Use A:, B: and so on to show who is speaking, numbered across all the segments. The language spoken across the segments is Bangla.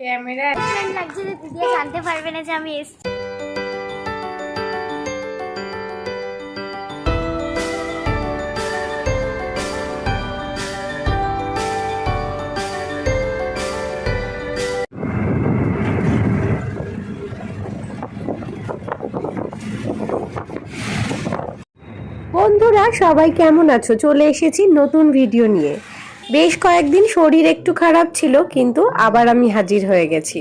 A: ক্যামেরা
B: লাগছে যে দিদি জানতে পারবে না যে আমি এসছি।
C: বন্ধুরা সবাই কেমন আছো? চলে এসেছি নতুন ভিডিও নিয়ে। বেশ কয়েকদিন শরীর একটু খারাপ ছিল, কিন্তু আবার আমি হাজির হয়ে গেছি।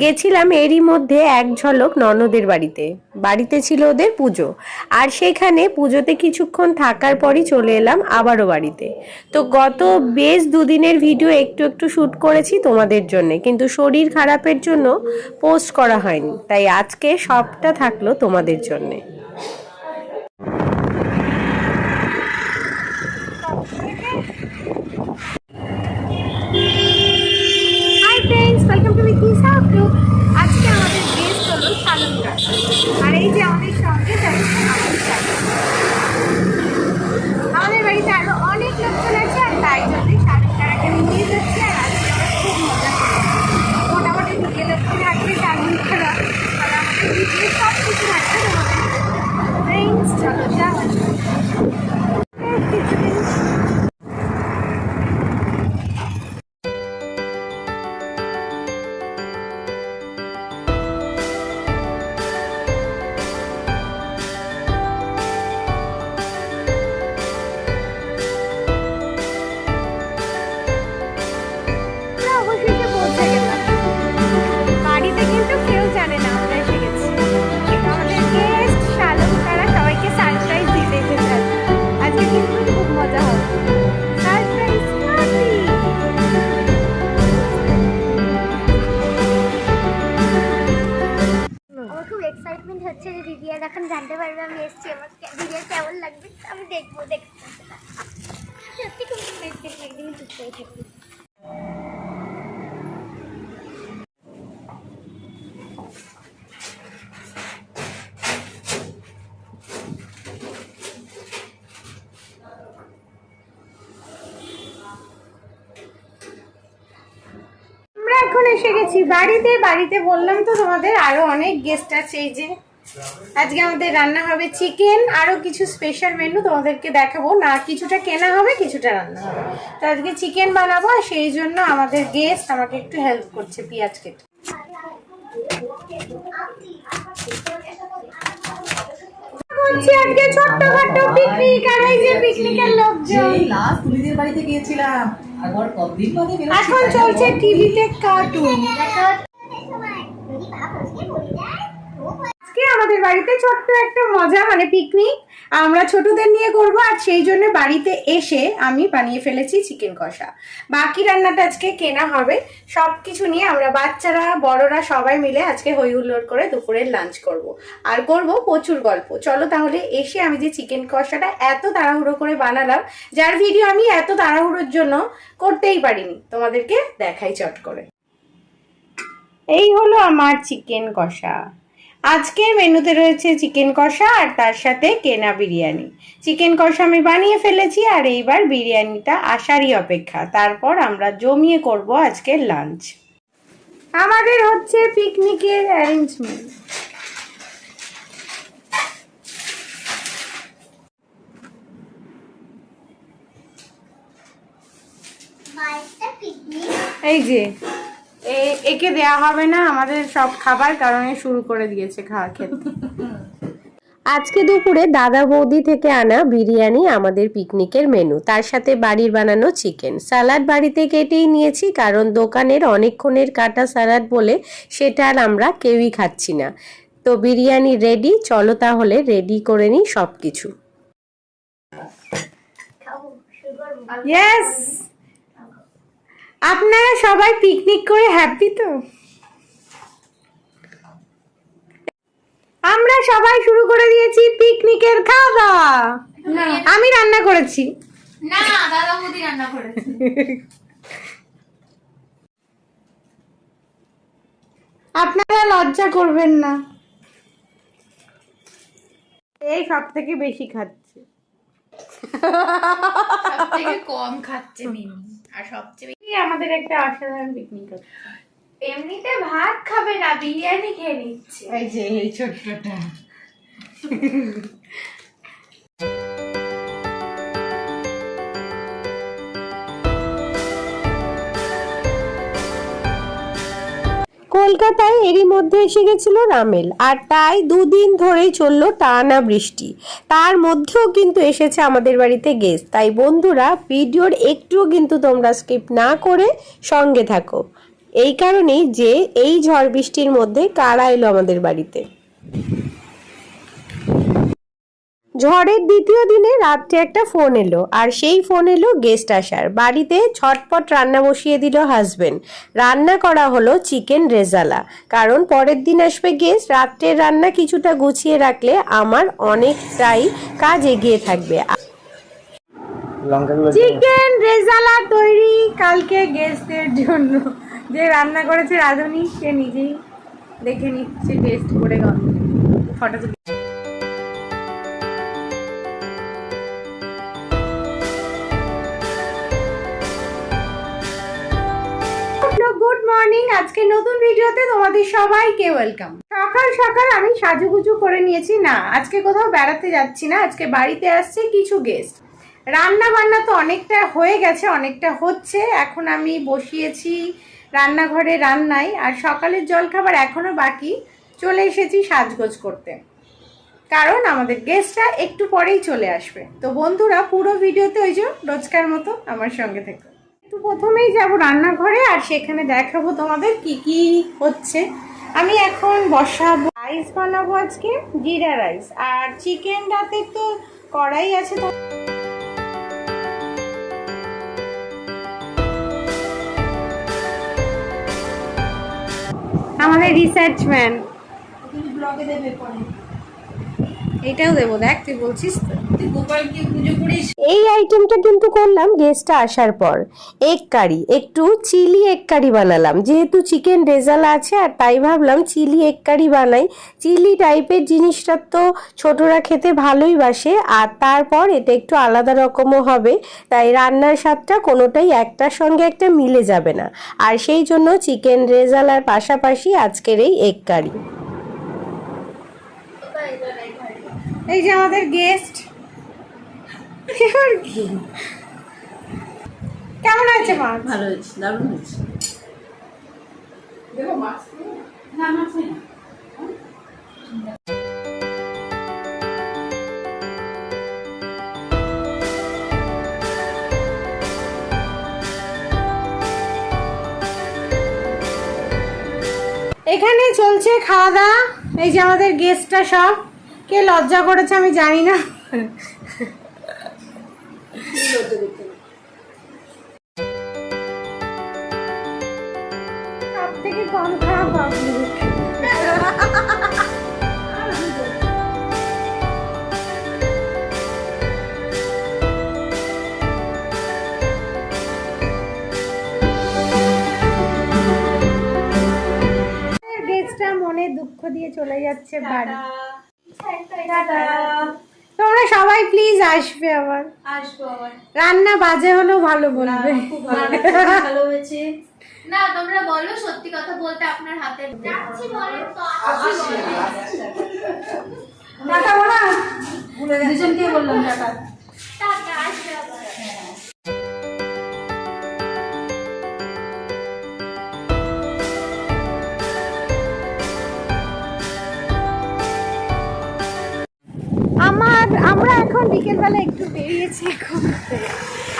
C: গেছিলাম এরই মধ্যে এক ঝলক ননদের বাড়িতে। বাড়িতে ছিল ওদের পুজো। আর সেখানে পুজোতে কিছুক্ষণ থাকার পরই চলে এলাম আবারও বাড়িতে। তো গত বেশ দুদিনের ভিডিও একটু একটু শ্যুট করেছি তোমাদের জন্য, কিন্তু শরীর খারাপের জন্য পোস্ট করা হয়নি। তাই আজকে সবটা থাকল তোমাদের জন্যে
A: হাই ফ্রেন্ডস ওয়েলকাম টু বিকিসা তো আজকে আমাদের গেস্ট আর এই যে আমাদের সঙ্গে যাচ্ছে আমাদের বাড়িতে আরও অনেক লোকজন আছে, আর তাই জন্য শালুকারাকে নিয়ে যাচ্ছে, আর আজকে খুব মজা মোটামুটি বিকেলে থাকবে শালুকারা আর আমাদের ভিডিও সব কিছু তোমাদের চলো যাওয়া
B: হচ্ছে যে দিদি আর এখন জানতে পারবে আমি এসছি আমার দিদি কেমন লাগবে আমি দেখব, দেখতে
A: এখন এসে গেছি বাড়িতে বাড়িতে বললাম তো তোমাদের আরও অনেক গেস্ট আছে এই যে। আজকে আমাদের রান্না হবে চিকেন আরও কিছু স্পেশাল মেনু তোমাদেরকে দেখাবো। না কিছুটা কেনা হবে কিছুটা রান্না হবে। তো আজকে চিকেন বানাবো আর সেই জন্য আমাদের গেস্ট আমাকে একটু হেল্প করছে পেঁয়াজ কেটে। বলছি আজকে ছোট্টখাটো পিকনিক আর এই যে পিকনিকের লোকজন।
D: লাস্ট বাড়িতে গিয়েছিলাম
A: এখন চলছে টিভিতে কার্টুন আজকে আমাদের বাড়িতে ছোট্ট একটা মজা মানে পিকনিক আমরা ছোটদের নিয়ে করব আর সেই জন্য বাড়িতে এসে আমি বানিয়ে ফেলেছি চিকেন কষা। বাকি রান্নাটা আজকে কেনা হবে। সব কিছু নিয়ে আমরা বাচ্চারা, বড়রা সবাই মিলে আজকে হই হুল্লোড় করে দুপুরের লাঞ্চ করব। আর করব প্রচুর গল্প। চলো তাহলে এসে আমি যে চিকেন কষাটা এত তাড়াহুড়ো করে বানালাম, যার ভিডিও আমি এত তাড়াহুড়োর জন্য করতেই পারিনি, তোমাদেরকে দেখাই চট করে। এই হলো আমার চিকেন কষা। আজকের মেনুতে রয়েছে চিকেন কষা আর তার সাথে কেনা বিরিয়ানি। চিকেন কষা আমি বানিয়ে ফেলেছি আর এইবার বিরিয়ানিটা আসারই অপেক্ষা। তারপর আমরা জমিয়ে করব আজকের লাঞ্চ আমাদের হচ্ছে পিকনিকের অ্যারেঞ্জমেন্ট এই যে একে দেয়া হবে না আমাদের সব খাবার কারণে শুরু করে দিয়েছে খাওয়া খেতে।
C: আজকে দুপুরে দাদা বৌদি থেকে আনা বিরিয়ানি আমাদের পিকনিকের মেনু। তার সাথে বাড়ির বানানো চিকেন। স্যালাড বাড়িতে কেটেই নিয়েছি কারণ দোকানের অনেকক্ষণের কাটা স্যালাড বলে সেটা আর আমরা কেউই খাচ্ছি না। তো বিরিয়ানি রেডি চলো তাহলে রেডি করে নিই সব কিছু
A: ইয়েস আপনারা সবাই পিকনিক করে হ্যাপি তো? আমরা সবাই শুরু করে দিয়েছি পিকনিকের খাওয়া দাওয়া আমি রান্না করেছি।
E: না দাদা বৌদি রান্না করেছে।
A: আপনারা লজ্জা করবেন না। এই সব থেকে বেশি খাচ্ছে।
E: সব থেকে কম খাচ্ছে মিমি
A: আর সবচেয়ে আমাদের একটা অসাধারণ পিকনিক
E: এমনিতে ভাত খাবে না, বিরিয়ানি খেয়ে নিচ্ছে।
A: এই যে, এই ছোট্টটা।
C: কলকাতায় এরই মধ্যে এসে গেছিল রামেল আর তাই দুদিন ধরেই চলল টানা বৃষ্টি। তার মধ্যেও কিন্তু এসেছে আমাদের বাড়িতে গেস্ট। তাই বন্ধুরা, ভিডিওর একটুও কিন্তু তোমরা স্কিপ না করে সঙ্গে থাকো। এই কারণেই যে এই ঝড় বৃষ্টির মধ্যে কারা এলো আমাদের বাড়িতে। ঝড়ের দ্বিতীয় দিনে রাত্রে একটা ফোন এলো আর সেই ফোন এলো গেস্ট আসার। বাড়িতে ছটপট রান্না বসিয়ে দিল হাজবেন্ড রান্না করা হলো চিকেন রেজালা। কারণ পরের দিন আসবে গেস্ট রাত্রের রান্না কিছুটা গুছিয়ে রাখলে আমার অনেকটাই কাজ এগিয়ে থাকবে।
A: চিকেন রেজালা তৈরি কালকে গেস্টের জন্য। যে রান্না করেছে রাধুনি সে নিজেই দেখে নিচ্ছে টেস্ট করে ফটো আজকে নতুন ভিডিওতে তোমাদের সবাইকে ওয়েলকাম সকাল সকাল আমি সাজুগুজু করে নিয়েছি। না, আজকে কোথাও বেড়াতে যাচ্ছি না, আজকে বাড়িতে আসছে কিছু গেস্ট রান্না বান্না তো অনেকটা হয়ে গেছে, অনেকটা হচ্ছে। এখন আমি বসিয়েছি রান্নাঘরে রান্নায় আর সকালের জলখাবার এখনও বাকি। চলে এসেছি সাজগোজ করতে। কারণ আমাদের গেস্টরা একটু পরেই চলে আসবে। তো বন্ধুরা, পুরো ভিডিওতে ওই যে রোজকার মতো আমার সঙ্গে থেকো। একটু প্রথমেই যাব রান্নাঘরে আর সেখানে দেখাবো তোমাদের কি কি হচ্ছে। আমি এখন বসাবো রাইস বানাবো আজকে, জিরা রাইস। আর চিকেন রাতের তো কড়াই আছে তো। আমাদের রিসার্চ ম্যান
D: ব্লগে দেবে পরে।
A: এটাও দেবো দেখ তুই বলছিস তো।
D: তুই গোপালকে
C: এই আইটেমটা কিন্তু করলাম গেস্টটা আসার পর। এগ কারি একটু চিলি এগ কারি বানালাম। যেহেতু চিকেন রেজালা আছে আর তাই ভাবলাম চিলি এগ কারি বানাই। চিলি টাইপের জিনিসটা তো ছোটরা খেতে ভালোই বাসে আর তারপর এটা একটু আলাদা রকমও হবে। তাই রান্নার স্বাদটা কোনোটাই একটার সঙ্গে একটা মিলে যাবে না। আর সেই জন্য চিকেন রেজালার পাশাপাশি আজকের এই এগ কারি
A: এই যে আমাদের গেস্ট। কেমন আছে মাছ?
D: ভালো হয়েছে দারুণ হয়েছে। না মাছ নেই। না।
A: এখানে চলছে খাওয়া দাওয়া। এই যে আমাদের গেস্টটা সব। কে লজ্জা করেছে আমি জানি না। মনে দুঃখ দিয়ে চলে যাচ্ছে বাড়ি। তোমরা সবাই প্লিজ আসবে আবার।
E: আসব আবার।
A: রান্না বাজে হলেও ভালো বলবে।
D: খুব ভালো হয়েছে, ভালো হয়েছে।
E: না তোমরা বলো সত্যি কথা বলতে আপনার হাতে।
B: যাচ্ছি বলেন তো
D: টাটা বলা। দুজনকে বললাম টাটা।
B: টাটা আসবে আবার।
A: আমার আমরা এখন বিকেলবেলা একটু বেরিয়েছি ঘুরতে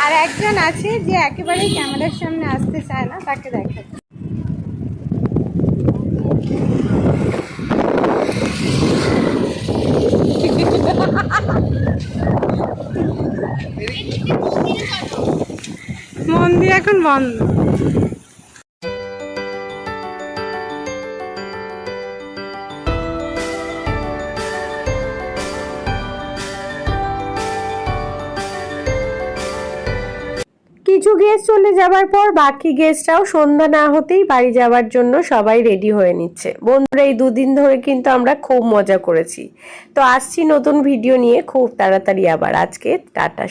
A: আর একজন আছে যে একেবারেই ক্যামেরার সামনে আসতে চায় না, তাকে দেখাচ্ছে মন্দির এখন বন্ধ।
C: কিছু গেস্ট চলে যাবার পর বাকি গেস্টরাও সন্ধ্যা না হতেই বাড়ি যাওয়ার জন্য সবাই রেডি হয়ে নিচ্ছে। বন্ধুরা, এই দুদিন ধরে কিন্তু আমরা খুব মজা করেছি। তো আসছি নতুন ভিডিও নিয়ে খুব তাড়াতাড়ি আবার। আজকে টাটা।